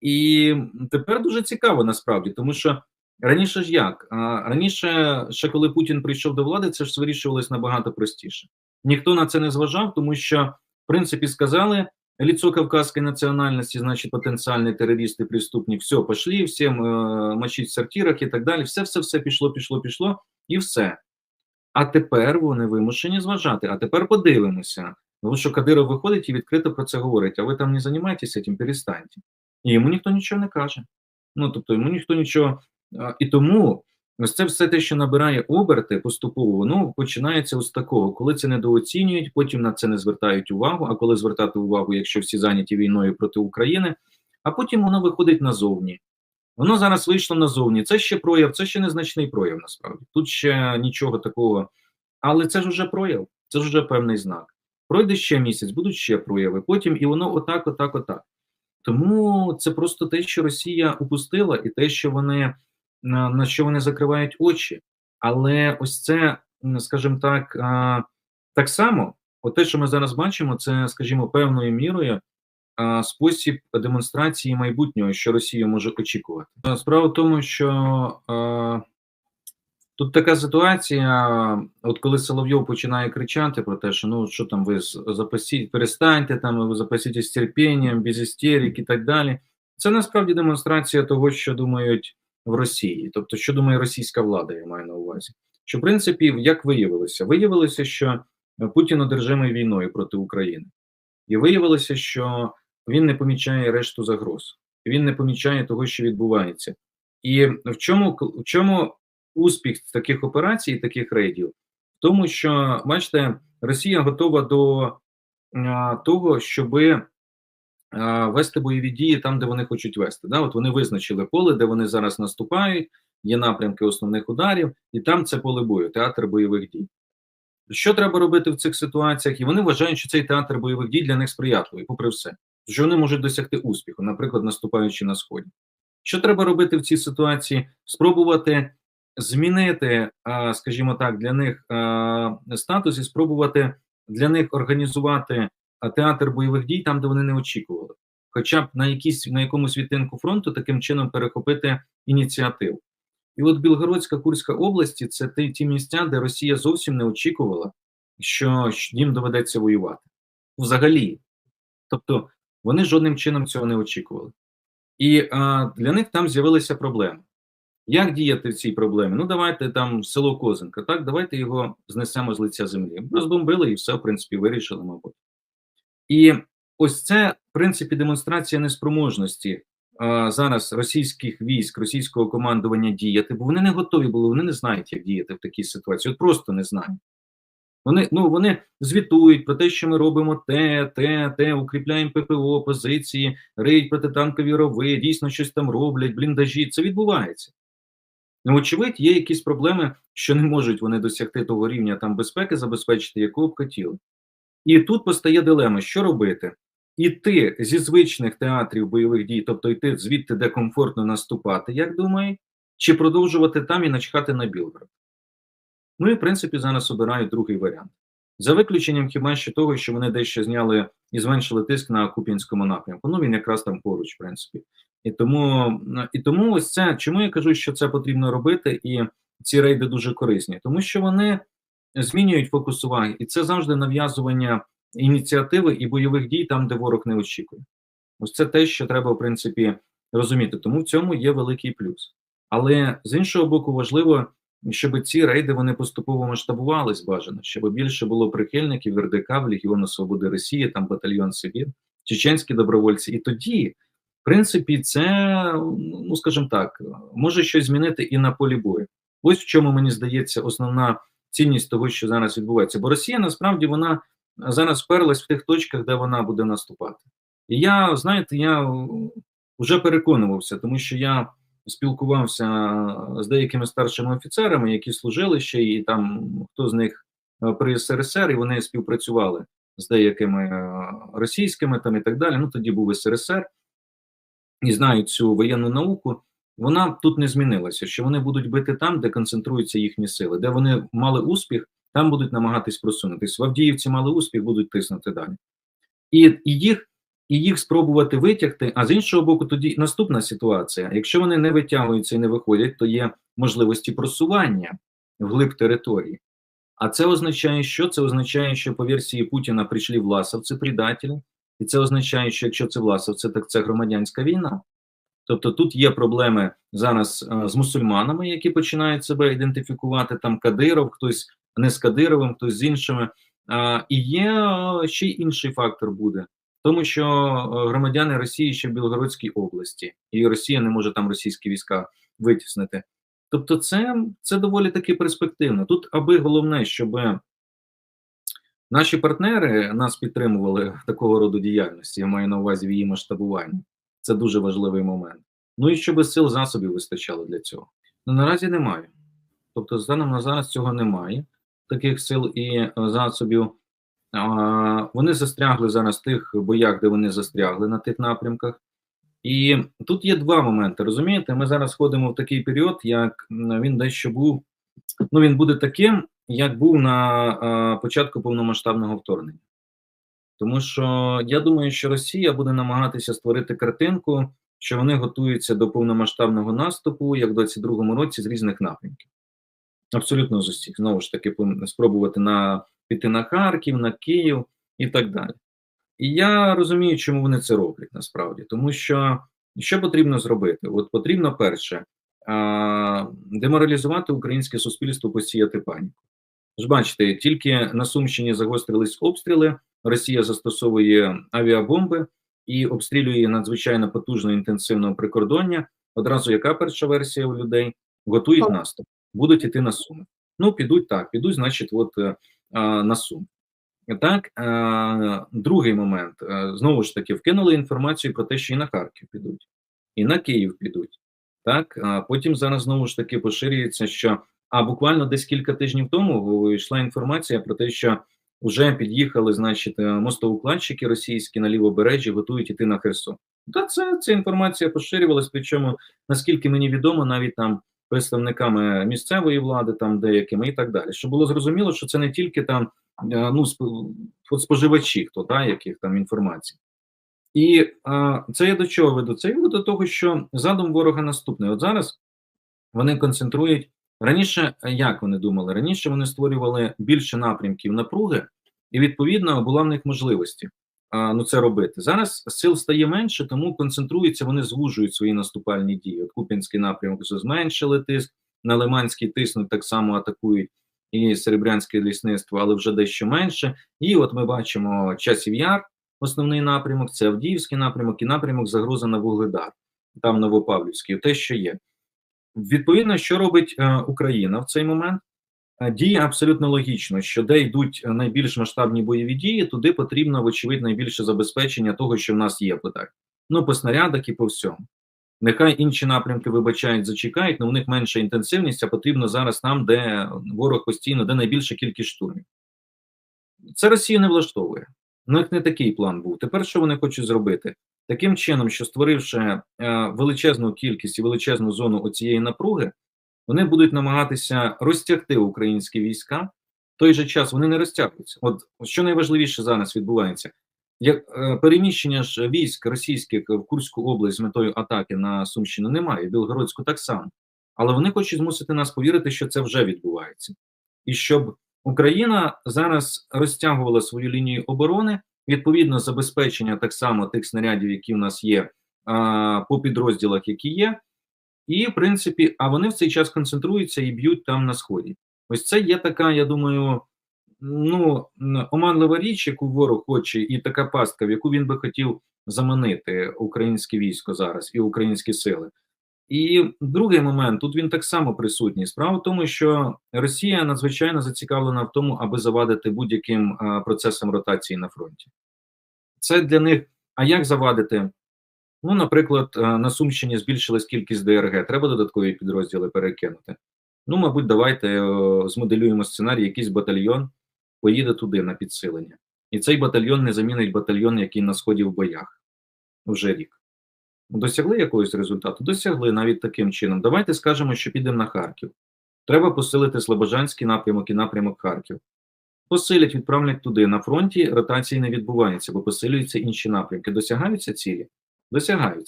І тепер дуже цікаво насправді, тому що раніше ж як? Раніше, ще коли Путін прийшов до влади, це ж вирішувалось набагато простіше. Ніхто на це не зважав, тому що, в принципі, сказали. Лицо кавказской национальности, значит, потенциальные терористи, преступник, все, пошли, всім е, мочить в сортирах і так далі. Все, все, все пішло, пішло, пішло, і все. А тепер вони вимушені зважати. А тепер подивимося. Тому що Кадиров виходить і відкрито про це говорить. А ви там не займаєтеся цим, перестаньте. І йому ніхто нічого не каже. Ну тобто йому ніхто нічого. І тому ось це все те, що набирає оберти поступово, воно починається ось такого, коли це недооцінюють, потім на це не звертають увагу. А коли звертати увагу, якщо всі зайняті війною проти України, а потім воно виходить назовні. Воно зараз вийшло назовні. Це ще прояв, це ще незначний прояв, насправді. Тут ще нічого такого. Але це ж вже прояв, це ж вже певний знак. Пройде ще місяць, будуть ще прояви. Потім і воно отак, отак, отак. Тому це просто те, що Росія упустила, і те, що вони на, що вони закривають очі. Але ось це, скажімо так, так само, от те, що ми зараз бачимо, це, скажімо, певною мірою спосіб демонстрації майбутнього, що Росія може очікувати. Справа в тому, що тут така ситуація, от коли Соловйов починає кричати про те, що ну що там ви запасіть, перестаньте там, ви запасітесь терпінням, без істерик і так далі. Це насправді демонстрація того, що думають в Росії, тобто, що думає російська влада, я маю на увазі. Що, в принципі, як виявилося? Виявилося, що Путін одержимий війною проти України, і виявилося, що він не помічає решту загроз, він не помічає того, що відбувається. І в чому в чому успіх таких операцій, таких рейдів? В тому, що бачите, Росія готова до а, того, щоби вести бойові дії там, де вони хочуть вести. Да? От вони визначили поле, де вони зараз наступають, є напрямки основних ударів, і там це поле бою, театр бойових дій. Що треба робити в цих ситуаціях? І вони вважають, що цей театр бойових дій для них сприятливий, попри все, що вони можуть досягти успіху, наприклад, наступаючи на сході. Що треба робити в цій ситуації? Спробувати змінити, скажімо так, для них статус і спробувати для них організувати театр бойових дій там, де вони не очікували, хоча б на якісь на якомусь відтинку фронту таким чином перехопити ініціативу. І от Білгородська Курська області це ті, ті місця, де Росія зовсім не очікувала, що їм доведеться воювати. Взагалі. Тобто вони жодним чином цього не очікували. І а, для них там з'явилися проблеми. Як діяти в цій проблемі? Ну, давайте там село Козенка, так, давайте його знесемо з лиця землі. Розбомбили і все, в принципі, вирішили, мабуть. І ось це в принципі демонстрація неспроможності а, зараз російських військ, російського командування діяти, бо вони не готові були, вони не знають, як діяти в такій ситуації. От просто не знають. Вони ну вони звітують про те, що ми робимо те, те, те, укріпляємо ППО, позиції, риють протитанкові рови, дійсно щось там роблять, бліндажі. Це відбувається. Ну, очевидь, є якісь проблеми, що не можуть вони досягти того рівня там безпеки, забезпечити, якого б хотіли. І тут постає дилема, що робити? Іти зі звичних театрів бойових дій, тобто йти звідти, де комфортно наступати, як думає, чи продовжувати там і начхати на Білгород. Ну і в принципі зараз обирають другий варіант. За виключенням хіба що того, що вони дещо зняли і зменшили тиск на Куп'янському напрямку. Ну він якраз там поруч, в принципі. І тому і тому ось це, чому я кажу, що це потрібно робити, і ці рейди дуже корисні, тому що вони змінюють фокус уваги, і це завжди нав'язування ініціативи і бойових дій там, де ворог не очікує. Ось це те, що треба в принципі розуміти. Тому в цьому є великий плюс. Але з іншого боку, важливо, щоб ці рейди вони поступово масштабувались бажано, щоб більше було прихильників РДК в Легіону Свободи Росії, там батальйон Сибір, чеченські добровольці. І тоді, принципі, це, ну скажімо так, може щось змінити і на полі бою. Ось в чому мені здається основна цінність того, що зараз відбувається. Бо Росія насправді вона зараз вперлась в тих точках, де вона буде наступати. І я, знаєте, я вже переконувався, тому що я спілкувався з деякими старшими офіцерами, які служили ще, і там хто з них е, при СРСР, і вони співпрацювали з деякими е, російськими там і так далі. Ну тоді був СРСР і знають цю воєнну науку вона тут не змінилася. Що вони будуть бити там, де концентруються їхні сили, де вони мали успіх, там будуть намагатись просунутися. В Авдіївці мали успіх, будуть тиснути далі. І, і їх і їх спробувати витягти. А з іншого боку, тоді наступна ситуація: якщо вони не витягуються і не виходять, то є можливості просування вглиб території. А це означає, що це означає, що по версії Путіна прийшли власовці, предателі, і це означає, що якщо це власовці, так це громадянська війна. Тобто тут є проблеми зараз а, з мусульманами, які починають себе ідентифікувати там Кадиров, хтось не з Кадировим, хтось з іншими. І є а, ще інший фактор буде, тому що громадяни Росії ще в Білгородській області, і Росія не може там російські війська витіснити. Тобто, це це доволі таки перспективно. Тут, аби головне, щоб наші партнери нас підтримували в такого роду діяльності, я маю на увазі в її масштабуванні. Це дуже важливий момент. Ну і щоб сил засобів вистачало для цього. Ну наразі немає. Тобто, станом на зараз цього немає, таких сил і е, засобів. А, Вони застрягли зараз в тих боях, де вони застрягли на тих напрямках. І тут є два моменти. Розумієте, ми зараз ходимо в такий період, як він дещо був. Ну, він буде таким, як був на а, початку повномасштабного вторгнення. Тому що я думаю, що Росія буде намагатися створити картинку, що вони готуються до повномасштабного наступу, як в 22-му році, з різних напрямків. Абсолютно з усіх. Знову ж таки, спробувати на піти на Харків, на Київ і так далі. І я розумію, чому вони це роблять насправді, тому що що потрібно зробити? От потрібно перше деморалізувати українське суспільство, посіяти паніку. Ж бачите, тільки на Сумщині загострились обстріли, Росія застосовує авіабомби і обстрілює надзвичайно потужно інтенсивно прикордоння. Одразу яка перша версія у людей? Готують наступ, будуть іти на Суми. Ну, підуть так, підуть, значить, от на Сум. Так, е, другий момент е, знову ж таки вкинули інформацію про те, що і на Харків підуть, і на Київ підуть. Так, а потім зараз знову ж таки поширюється, що а буквально десь кілька тижнів тому йшла інформація про те, що вже під'їхали, значить, е, мостоукладчики російські на лівобережжі, готують іти на Херсон. Та це ця інформація поширювалась, причому наскільки мені відомо, навіть там представниками місцевої влади, там деякими і так далі. Щоб було зрозуміло, що це не тільки там Е, ну, споживачі, хто та, яких там інформацій. І а, це я до чого веду? Це я веду до того, що задум ворога наступний. От зараз вони концентрують раніше, як вони думали? Раніше вони створювали більше напрямків напруги, і відповідно була в них можливості а, ну це робити. Зараз сил стає менше, тому концентруються, вони звужують свої наступальні дії. От Купінський напрямок зменшили тиск, на Лиманський тиснуть, так само атакують і Серебрянське лісництво, але вже дещо менше. І от ми бачимо часів яр, основний напрямок, це Авдіївський напрямок і напрямок загроза на Вугледар, там Новопавлівський, те, що є. Відповідно, що робить е, Україна в цей момент? Е, діє абсолютно логічно, що де йдуть найбільш масштабні бойові дії, туди потрібно, вочевидь, найбільше забезпечення того, що в нас є питань. Ну, по снарядах і по всьому. Нехай інші напрямки вибачають, зачекають, але у них менша інтенсивність, а потрібно зараз там, де ворог постійно, де найбільша кількість штурмів. Це Росію не влаштовує. У них не такий план був. Тепер що вони хочуть зробити? Таким чином, що створивши е, величезну кількість і величезну зону оцієї напруги, вони будуть намагатися розтягти українські війська. В той же час вони не розтягуються. От що найважливіше зараз відбувається, як е, переміщення ж військ російських в Курську область з метою атаки на Сумщину немає, Білгородську так само. Але вони хочуть змусити нас повірити, що це вже відбувається, і щоб Україна зараз розтягувала свою лінію оборони, відповідно забезпечення так само тих снарядів, які в нас є по підрозділах, які є, і в принципі, а вони в цей час концентруються і б'ють там на сході. Ось це є така, я думаю ну, оманлива річ, яку ворог хоче, і така пастка, в яку він би хотів заманити українське військо зараз і українські сили. І другий момент тут він так само присутній. Справа в тому, що Росія надзвичайно зацікавлена в тому, аби завадити будь-яким процесом ротації на фронті. Це для них. А як завадити? Ну, наприклад, на Сумщині збільшилась кількість ДРГ, треба додаткові підрозділи перекинути. Ну, мабуть, давайте змоделюємо сценарій, якийсь батальйон поїде туди на підсилення. І цей батальйон не замінить батальйон, який на сході в боях вже рік. Досягли якогось результату? Досягли навіть таким чином. Давайте скажемо, що підемо на Харків. Треба посилити Слобожанський напрямок і напрямок Харків. посилять, відправлять туди. На фронті ротації не відбувається, бо посилюються інші напрямки. Досягаються цілі? Досягаються.